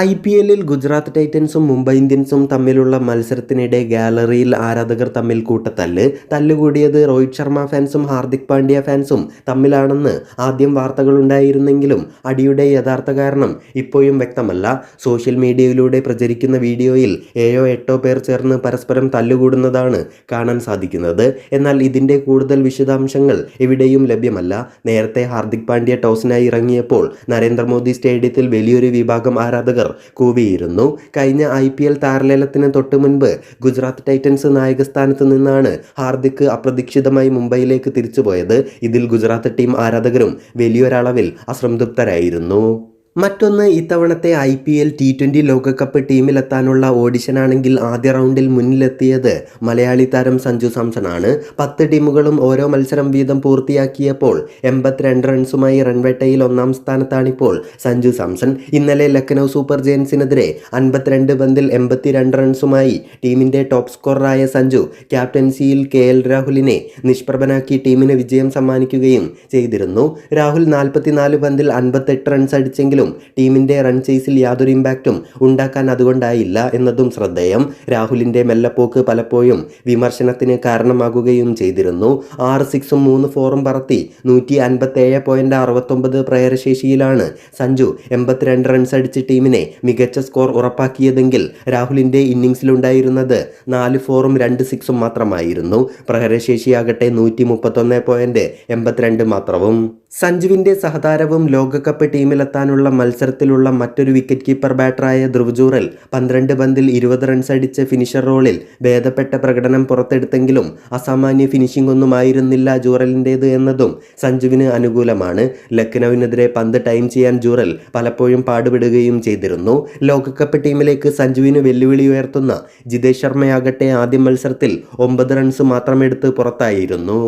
I P എല്ലിൽ ഗുജറാത്ത് ടൈറ്റൻസും മുംബൈ ഇന്ത്യൻസും തമ്മിലുള്ള മത്സരത്തിനിടെ ഗാലറിയിൽ ആരാധകർ തമ്മിൽ കൂട്ടത്തല്ല്. തല്ലുകൂടിയത് രോഹിത് ശർമ്മ ഫാൻസും ഹാർദിക് പാണ്ഡ്യ ഫാൻസും തമ്മിലാണെന്ന് ആദ്യം വാർത്തകളുണ്ടായിരുന്നെങ്കിലും അടിയുടെ യഥാർത്ഥ കാരണം ഇപ്പോഴും വ്യക്തമല്ല. സോഷ്യൽ മീഡിയയിലൂടെ പ്രചരിക്കുന്ന വീഡിയോയിൽ ഏഴോ എട്ടോ പേർ ചേർന്ന് പരസ്പരം തല്ലുകൂടുന്നതാണ് കാണാൻ സാധിക്കുന്നത്. എന്നാൽ ഇതിന്റെ കൂടുതൽ വിശദാംശങ്ങൾ എവിടെയും ലഭ്യമല്ല. നേരത്തെ ഹാർദിക് പാണ്ഡ്യ ടോസിനായി ഇറങ്ങിയപ്പോൾ നരേന്ദ്രമോദി സ്റ്റേഡിയത്തിൽ വലിയൊരു വിഭാഗം ആരാധകർ കൂവിയിരുന്നു. കഴിഞ്ഞ ഐ പി എൽ താരലേലത്തിന് തൊട്ട് മുൻപ് ഗുജറാത്ത് ടൈറ്റൻസ് നായകസ്ഥാനത്ത് നിന്നാണ് ഹാർദിക് അപ്രതീക്ഷിതമായി മുംബൈയിലേക്ക് തിരിച്ചുപോയത്. ഇതിൽ ഗുജറാത്ത് ടീം ആരാധകരും വലിയൊരളവിൽ അസംതൃപ്തരായിരുന്നു. മറ്റൊന്ന് ഇത്തവണത്തെ I P L T twenty ലോകകപ്പ് ടീമിലെത്താനുള്ള ഓഡിഷനാണെങ്കിൽ ആദ്യ റൗണ്ടിൽ മുന്നിലെത്തിയത് മലയാളി താരം സഞ്ജു സാംസണാണ്. പത്ത് ടീമുകളും ഓരോ മത്സരം വീതം പൂർത്തിയാക്കിയപ്പോൾ എൺപത്തിരണ്ട് റൺസുമായി റൺവേട്ടയിൽ ഒന്നാം സ്ഥാനത്താണിപ്പോൾ സഞ്ജു സാംസൺ. ഇന്നലെ ലക്നൗ സൂപ്പർ ജയൻസിനെതിരെ അൻപത്തിരണ്ട് പന്തിൽ എൺപത്തിരണ്ട് റൺസുമായി ടീമിന്റെ ടോപ്പ് സ്കോററായ സഞ്ജു ക്യാപ്റ്റൻസിയിൽ കെ എൽ രാഹുലിനെ നിഷ്പ്രഭനാക്കി ടീമിന് വിജയം സമ്മാനിക്കുകയും ചെയ്തിരുന്നു. രാഹുൽ നാൽപ്പത്തിനാല് പന്തിൽ അൻപത്തെട്ട് റൺസ് അടിച്ചെങ്കിലും ടീമിന്റെ റൺ ചേസിൽ യാതൊരു ഇമ്പാക്റ്റും ഉണ്ടാക്കാൻ അതുകൊണ്ടായില്ല എന്നതും ശ്രദ്ധേയം. രാഹുലിന്റെ മെല്ലപ്പോക്ക് പലപ്പോഴും വിമർശനത്തിന് കാരണമാകുകയും ചെയ്തിരുന്നു. ആറ് സിക്സും മൂന്ന് ഫോറും പറത്തി നൂറ്റി അൻപത്തേഴ് പോയിന്റ് അറുപത്തൊമ്പത് പ്രയരശേഷിയിലാണ് സഞ്ജു എൺപത്തിരണ്ട് റൺസ് അടിച്ച് ടീമിനെ മികച്ച സ്കോർ ഉറപ്പാക്കിയതെങ്കിൽ രാഹുലിന്റെ ഇന്നിങ്സിലുണ്ടായിരുന്നത് നാല് ഫോറും രണ്ട് സിക്സും മാത്രമായിരുന്നു. പ്രഹരശേഷിയാകട്ടെ നൂറ്റി മുപ്പത്തൊന്ന് പോയിന്റ് എൺപത്തിരണ്ട് മാത്രവും. സഞ്ജുവിന്റെ സഹതാരവും ലോകകപ്പ് ടീമിലെത്താനുള്ള മത്സരത്തിലുള്ള മറ്റൊരു വിക്കറ്റ് കീപ്പർ ബാറ്ററായ ധ്രുവ് ജൂറൽ പന്ത്രണ്ട് പന്തിൽ ഇരുപത് റൺസ് അടിച്ച ഫിനിഷർ റോളിൽ ഭേദപ്പെട്ട പ്രകടനം പുറത്തെടുത്തെങ്കിലും അസാമാന്യ ഫിനിഷിംഗ് ഒന്നും ആയിരുന്നില്ല ജൂറലിന്റേത് എന്നതും സഞ്ജുവിന് അനുകൂലമാണ്. ലക്നൌവിനെതിരെ പന്ത് ടൈം ചെയ്യാൻ ജൂറൽ പലപ്പോഴും പാടുപെടുകയും ചെയ്തിരുന്നു. ലോകകപ്പ് ടീമിലേക്ക് സഞ്ജുവിന് വെല്ലുവിളി ഉയർത്തുന്ന ജിതേഷ് ശർമ്മയാകട്ടെ ആദ്യ മത്സരത്തിൽ ഒമ്പത് റൺസ് മാത്രമെടുത്ത് പുറത്തായിരുന്നു.